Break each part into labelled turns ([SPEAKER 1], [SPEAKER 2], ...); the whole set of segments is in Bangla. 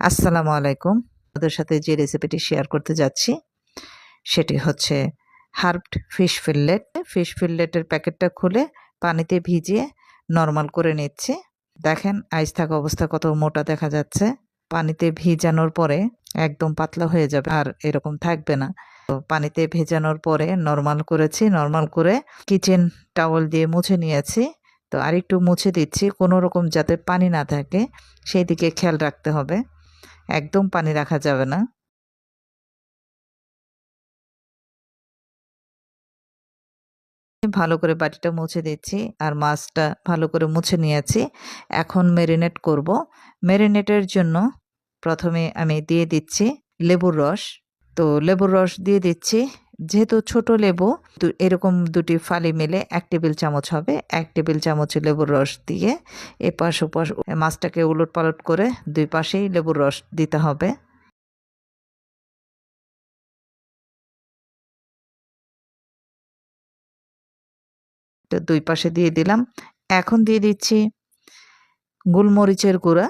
[SPEAKER 1] আসসালামু আলাইকুম। আপনাদের সাথে যে রেসিপিটি শেয়ার করতে যাচ্ছি, সেটি হচ্ছে হার্বড ফিশ ফিললেট ফিশ ফিললেটের প্যাকেটটা খুলে পানিতে ভিজিয়ে নর্মাল করে নিচ্ছি। দেখেন, আইস থাকা অবস্থা কত মোটা দেখা যাচ্ছে। পানিতে ভিজানোর পরে একদম পাতলা হয়ে যাবে আর এরকম থাকবে না। তো পানিতে ভেজানোর পরে নর্মাল করেছি নর্মাল করে কিচেন টাওয়াল দিয়ে মুছে নিয়েছি। তো আরেকটু মুছে দিচ্ছি, কোনো রকম যাতে পানি না থাকে সেই দিকে খেয়াল রাখতে হবে। একদম পানি রাখা যাবে না। ভালো করে বাটিটা মুছে দিচ্ছি আর মাছটা ভালো করে মুছে নিয়েছি। এখন ম্যারিনেট করব। ম্যারিনেটের জন্য প্রথমে আমি দিয়ে দিচ্ছি লেবুর রস। তো লেবুর রস দিয়ে দিচ্ছি। যেহেতু ছোট লেবু এরকম দুটি ফালি মিলে এক টেবিল চামচ হবে। এক টেবিল চামচ লেবুর রস দিয়ে এপাশ ওপাশ মাছটাকে উলট পালট করে দুই পাশেই লেবুর রস দিতে হবে। তো দুই পাশে দিয়ে দিলাম। এখন দিয়ে দিচ্ছি গোলমরিচের গুঁড়া।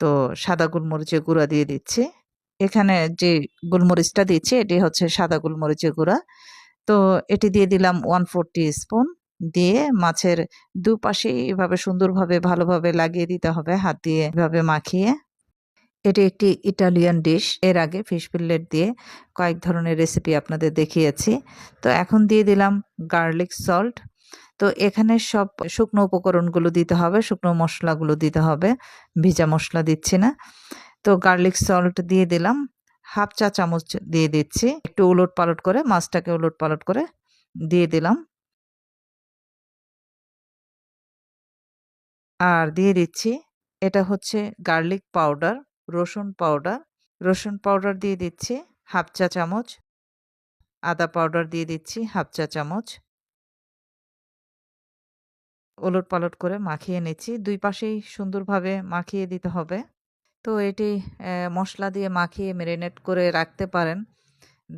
[SPEAKER 1] তো সাদা গোলমরিচের গুঁড়া দিয়ে দিচ্ছি। এখানে যে গোলমরিচটা দিচ্ছি এটি হচ্ছে সাদা গোলমরিচের গুঁড়া। তো এটি দিয়ে দিলাম ওয়ান ফোর স্পুন দিয়ে মাছের দুপাশে এভাবে সুন্দরভাবে, ভালোভাবে লাগিয়ে দিতে হবে, হাত দিয়ে এভাবে মাখিয়ে। এটি একটি ইটালিয়ান ডিশ। এর আগে ফিশ ফিললেট দিয়ে কয়েক ধরনের রেসিপি আপনাদের দেখিয়েছি। তো এখন দিয়ে দিলাম গার্লিক সল্ট। তো এখানে সব শুকনো উপকরণগুলো দিতে হবে, শুকনো মশলাগুলো দিতে হবে। ভিজা মশলা দিচ্ছি না। তো গার্লিক সল্ট দিয়ে দিলাম। হাফ চা চামচ দিয়ে দিচ্ছি। একটু উলট পালট করে, মাছটাকে উলট পালট করে দিয়ে দিলাম। আর দিয়ে দিচ্ছি, এটা হচ্ছে গার্লিক পাউডার রসুন পাউডার রসুন পাউডার দিয়ে দিচ্ছি হাফ চা চামচ। আদা পাউডার দিয়ে দিচ্ছি হাফ চা চামচ। ওলট পালট করে মাখিয়ে নিচ্ছি। দুই পাশেই সুন্দরভাবে মাখিয়ে দিতে হবে। তো এটি মশলা দিয়ে মাখিয়ে ম্যারিনেট করে রাখতে পারেন।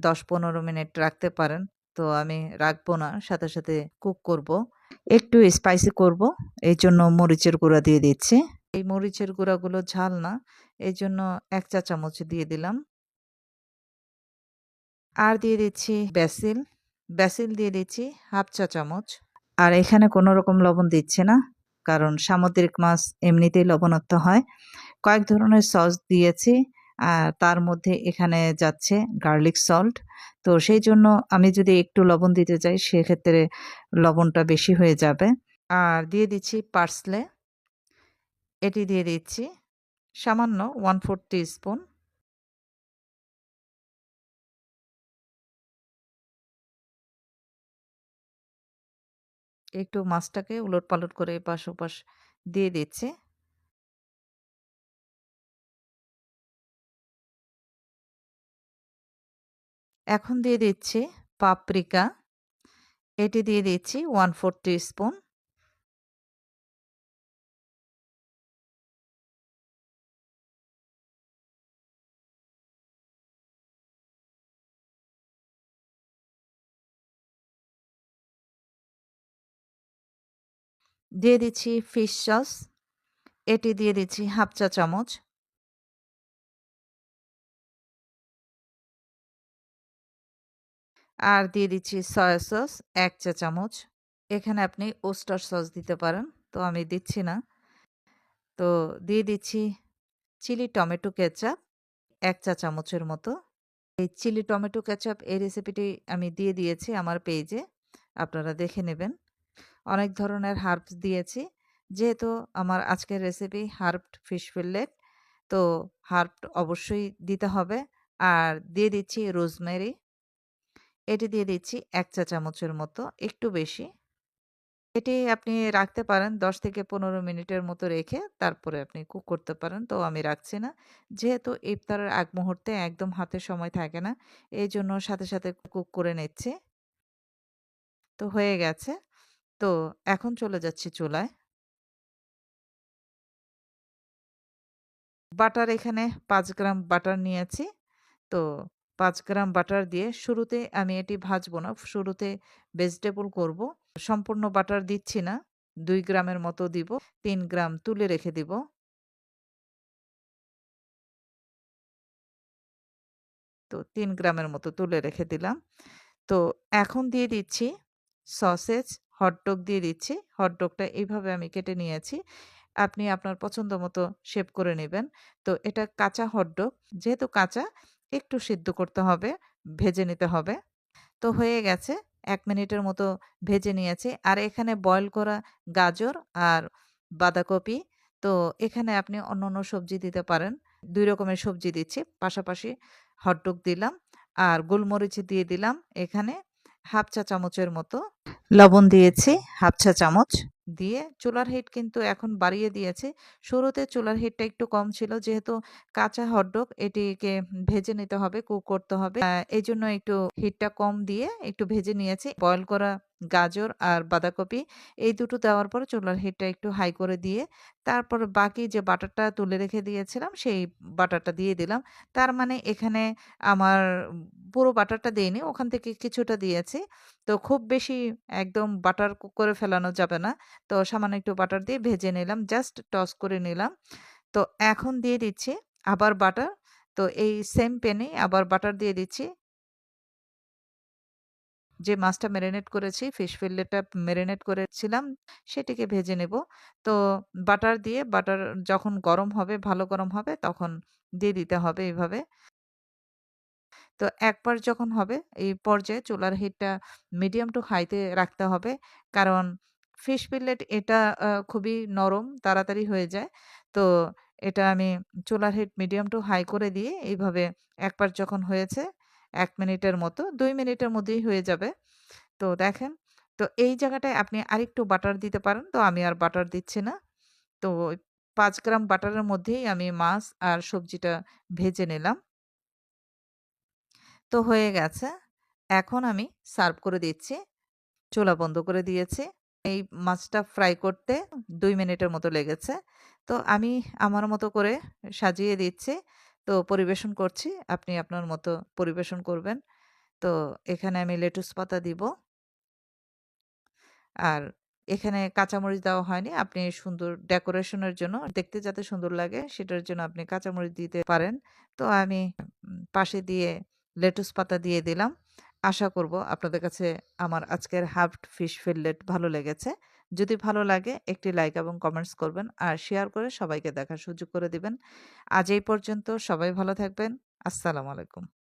[SPEAKER 1] দশ পনেরো মিনিট রাখতে পারেন। তো আমি রাখব না, সাথে সাথে কুক করব। একটু স্পাইসি করব, এই জন্য মরিচের গুঁড়া দিয়ে দিচ্ছি। এই মরিচের গুঁড়াগুলো ঝাল না, এই জন্য এক চা চামচ দিয়ে দিলাম। আর দিয়ে দিচ্ছি বেসিল বেসিল দিয়ে দিচ্ছি হাফ চা চামচ। আর এখানে কোনো রকম লবণ দিচ্ছে না, কারণ সামুদ্রিক মাছ এমনিতেই লবণাক্ত হয়। কয়েক ধরনের সস দিয়েছি। আর তার মধ্যে এখানে যাচ্ছে গার্লিক সল্ট। তো সেই জন্য আমি যদি একটু লবণ দিতে চাই, সেক্ষেত্রে লবণটা বেশি হয়ে যাবে। আর দিয়ে দিচ্ছি পার্সলে। এটি দিয়ে দিচ্ছি সামান্য ওয়ান ফোর স্পুন একটু মাছটাকে উলট পালট করে এপাশ ওপাশ দিয়ে দিচ্ছি। এখন দিয়ে দিচ্ছি পাপরিকা এটি দিয়ে দিচ্ছি ওয়ান ফোর স্পুন দিয়ে দিচ্ছি ফিশ সস এটি দিয়ে দিচ্ছি হাফ চা চামচ আর দিয়ে দিচ্ছি সয়া সস, এক চা চামচ। এখানে আপনি ওস্টার সস দিতে পারেন, তো আমি দিচ্ছি না। তো দিয়ে দিচ্ছি চিলি টমেটো কেচাপ, এক চা চামচের মতো। এই চিলি টমেটো কেচাপ এই রেসিপিটি আমি দিয়ে দিয়েছি আমার পেজে, আপনারা দেখে নেবেন। অনেক ধরনের হার্বস দিয়েছি, যেহেতু আমার আজকের রেসিপি হার্বড ফিশ ফিললেট, তো হার্ব অবশ্যই দিতে হবে। আর দিয়ে দিচ্ছি রোজমেরি এটি দিয়ে দিচ্ছি এক চা চামচের মতো, একটু বেশি। এটি আপনি রাখতে পারেন দশ থেকে পনেরো মিনিটের মতো রেখে তারপরে আপনি কুক করতে পারেন, তো আমি রাখছি না। যেহেতু ইফতারের আগ মুহূর্তে একদম হাতে সময় থাকে না এই জন্য সাথে সাথে কুক করে নিচ্ছি। তো হয়ে গেছে। তো এখন চলে যাচ্ছি চুলায়। বাটার এখানে পাঁচ গ্রাম বাটার নিয়েছি। তো পাঁচ গ্রাম বাটার দিয়ে শুরুতে আমি এটি ভাজবো না শুরুতে ভেজিটেবল করব সম্পূর্ণ বাটার দিচ্ছি না দুই গ্রামের মতো দিব তিন গ্রাম তুলে রেখে দিব তো তিন গ্রামের মতো তুলে রেখে দিলাম। তো এখন দিয়ে দিচ্ছি সসেজ, হটডগ দিয়ে দিচ্ছি। হটডগটা এইভাবে আমি কেটে নিয়েছি। আপনি আপনার পছন্দ মতো শেপ করে নেবেন তো এটা কাঁচা হটডগ। যেহেতু কাঁচা একটু সিদ্ধ করতে হবে, ভেজে নিতে হবে। তো হয়ে গেছে এক মিনিটের মতো ভেজে নিয়েছি। আর এখানে বয়েল করা গাজর আর বাঁধাকপি। তো এখানে আপনি অন্য অন্য সবজি দিতে পারেন। ২ রকমের সবজি দিচ্ছি। পাশাপাশি হটডগ দিলাম। আর গোলমরিচ দিয়ে দিলাম এখানে হাফ চা চামচের মতো। লবণ দিয়েছি হাফ চা চামচ। দিয়ে চুলার হিট কিন্তু এখন বাড়িয়ে দিয়েছি। শুরুতে চুলার হিটটা একটু কম ছিল যেহেতু কাঁচা হটডগ এটিকে ভেজে নিতে হবে, কুক করতে হবে। এই জন্য একটু হিটটা কম দিয়ে একটু ভেজে নিয়েছি। বয়েল করা গাজর আর বাঁধাকপি এই দুটো দেওয়ার পর চুলার হিটটা একটু হাই করে দিয়ে তারপর বাকি যে বাটারটা তুলে রেখে দিয়েছিলাম সেই বাটারটা দিয়ে দিলাম। তার মানে এখানে আমার পুরো বাটারটা দেইনি। ওখান থেকে কিছুটা দিয়েছি। তো খুব বেশি একদম বাটার করে ফেলানো যাবে না। তো সামান্য একটু বাটার দিয়ে ভেজে নিলাম। জাস্ট টস করে নিলাম। তো এখন দিয়ে দিচ্ছি আবার বাটার। তো এই সেম প্যানেই আবার বাটার দিয়ে দিচ্ছি। যে মাছটা মেরিনেট করেছি, ফিশ ফিলেটটা মেরিনেট করেছিলাম, সেটিকে ভেজে নেব। তো বাটার দিয়ে বাটার যখন গরম হবে, ভালো গরম হবে তখন দিয়ে দিতে হবে এভাবে। তো একবার যখন হবে এই পর্যায়ে চুলার হিটটা মিডিয়াম টু হাইতে রাখতে হবে। কারণ ফিশ ফিলেট এটা খুবই নরম, তাড়াতাড়ি হয়ে যায়। তো এটা আমি চুলার হিট মিডিয়াম টু হাই করে দিয়ে এইভাবে একবার যখন হয়েছে এক মিনিটের মতো, দুই মিনিটের মধ্যেই হয়ে যাবে। তো দেখেন, তো এই জায়গাটায় আপনি আরেকটু বাটার দিতে পারেন। তো আমি আর বাটার দিচ্ছি না। তো পাঁচ গ্রাম বাটারের মধ্যেই আমি মাছ আর সবজিটা ভেজে নিলাম। তো হয়ে গেছে। এখন আমি সার্ভ করে দিচ্ছি। চুলা বন্ধ করে দিয়েছি। এই মাছটা ফ্রাই করতে দুই মিনিটের মতো লেগেছে। তো আমি আমার মতো করে সাজিয়ে দিচ্ছি। তো পরিবেশন করছি। আপনি আপনার মতো পরিবেশন করবেন। তো এখানে আমি লেটুস পাতা দিব। আর এখানে কাঁচামরিচ দেওয়া হয়নি। আপনি সুন্দর ডেকোরেশনের জন্য, দেখতে যাতে সুন্দর লাগে, সেটার জন্য আপনি কাঁচামরিচ দিতে পারেন। তো আমি পাশে দিয়ে লেটুস পাতা দিয়ে দিলাম। আশা করব আপনাদের কাছে আমার আজকের হাফড ফিশ ফিললেট ভালো লেগেছে। যদি ভালো লাগে, একটি লাইক এবং কমেন্টস করবেন আর শেয়ার করে সবাইকে দেখার সুযোগ করে দিবেন। আজ এই পর্যন্ত সবাই ভালো থাকবেন। আসসালামু আলাইকুম।